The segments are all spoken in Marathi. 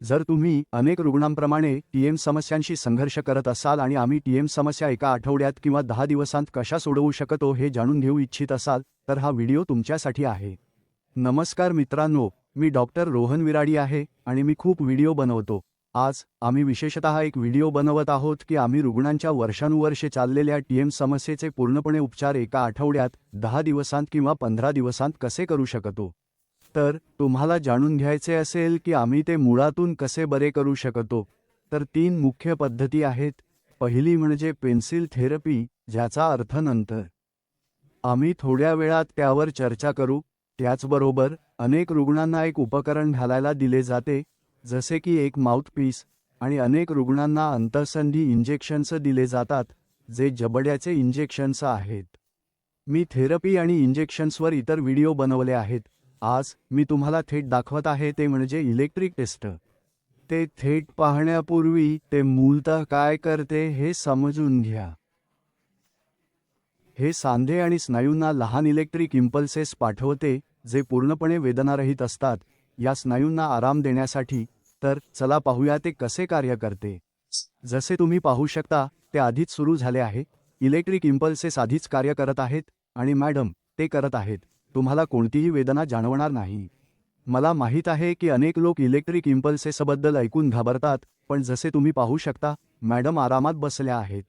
जर तुम्ही अनेक रुग्णांप्रमाणे टीएम समस्यांशी संघर्ष करत असाल आणि आम्ही टीएम समस्या एका आठवड्यात किंवा दहा दिवसांत कशा सोडवू शकतो हे जाणून घेऊ इच्छित असाल तर हा व्हिडिओ तुमच्यासाठी आहे. नमस्कार मित्रांनो मी डॉक्टर रोहन विराडी आहे आणि मी खूप व्हिडिओ बनवतो. आज आम्ही विशेषतः एक व्हिडिओ बनवत आहोत की आम्ही रुग्णांच्या वर्षानुवर्षे चाललेल्या टीएम समस्येचे पूर्णपणे उपचार एका आठवड्यात दहा दिवसांत किंवा पंधरा दिवसांत कसे करू शकतो. तर तुम्हाला जाणून घ्यायचे असेल की आम्ही ते मुळातून कसे बरे करू शकतो. तर तीन मुख्य पद्धती आहेत. पहिली म्हणजे पेन्सिल थेरपी ज्याचा अर्थ नंतर. आम्ही थोड्या वेळात त्यावर चर्चा करू. त्याचबरोबर अनेक रुग्णांना एक उपकरण घालायला दिले जाते जसे की एक माउथपीस आणि अनेक रुग्णांना अंतःसंधी इंजेक्शन्स दिले जातात जे जबड्याचे इंजेक्शन्स आहेत. मी थेरपी आणि इंजेक्शन्सवर इतर व्हिडिओ बनवले आहेत. आज मी तुम्हाला थेट दाखवत आहे ते म्हणजे इलेक्ट्रिक टेस्ट ते थेट पाहण्यापूर्वी ते मूलतः काय करते हे समजून घ्या. हे सांधे आणि स्नायूंना लहान इलेक्ट्रिक इम्पल्सेस पाठवते जे पूर्णपणे वेदनारहित असतात. या स्नायूंना आराम देण्यासाठी तर चला पाहूया ते कसे कार्य करते. जसे तुम्ही पाहू शकता ते आधीच सुरू झाले आहे. इलेक्ट्रिक इम्पल्सेस आधीच कार्य करत आहेत आणि मॅडम ते करत आहेत. तुम्हाला कोणतीही वेदना जाणवणार नाही. मला माहीत आहे की अनेक लोक इलेक्ट्रिक इम्पल्सेसबद्दल ऐकून घाबरतात पण जसे तुम्ही पाहू शकता मॅडम आरामात बसल्या आहेत.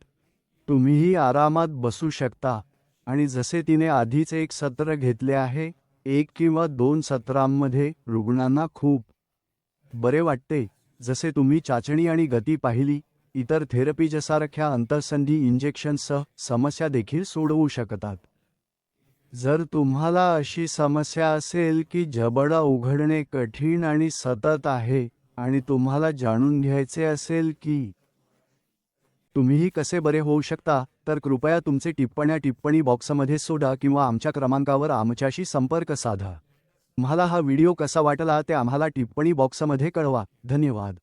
तुम्हीही आरामात बसू शकता. आणि जसे तिने आधीच एक सत्र घेतले आहे एक किंवा दोन सत्रांमध्ये रुग्णांना खूप बरे वाटते. जसे तुम्ही चाचणी आणि गती पाहिली इतर थेरपीजसारख्या अंतरसंधी अंतःसंधी इंजेक्शनसह समस्या देखील सोडवू शकतात. जर तुम्हाला अशी समस्या असेल की जबडा उघडणे कठीण आणि सतत आहे आणि तुम्हाला जाणून घ्यायचे असेल की तुम्हीही कसे बरे होऊ शकता तर कृपया तुमचे टिप्पण्या टिप्पणी बॉक्समध्ये सोडा किंवा आमच्या क्रमांकावर आमच्याशी संपर्क साधा. तुम्हाला हा व्हिडिओ कसा वाटला ते आम्हाला टिप्पणी बॉक्समध्ये कळवा. धन्यवाद.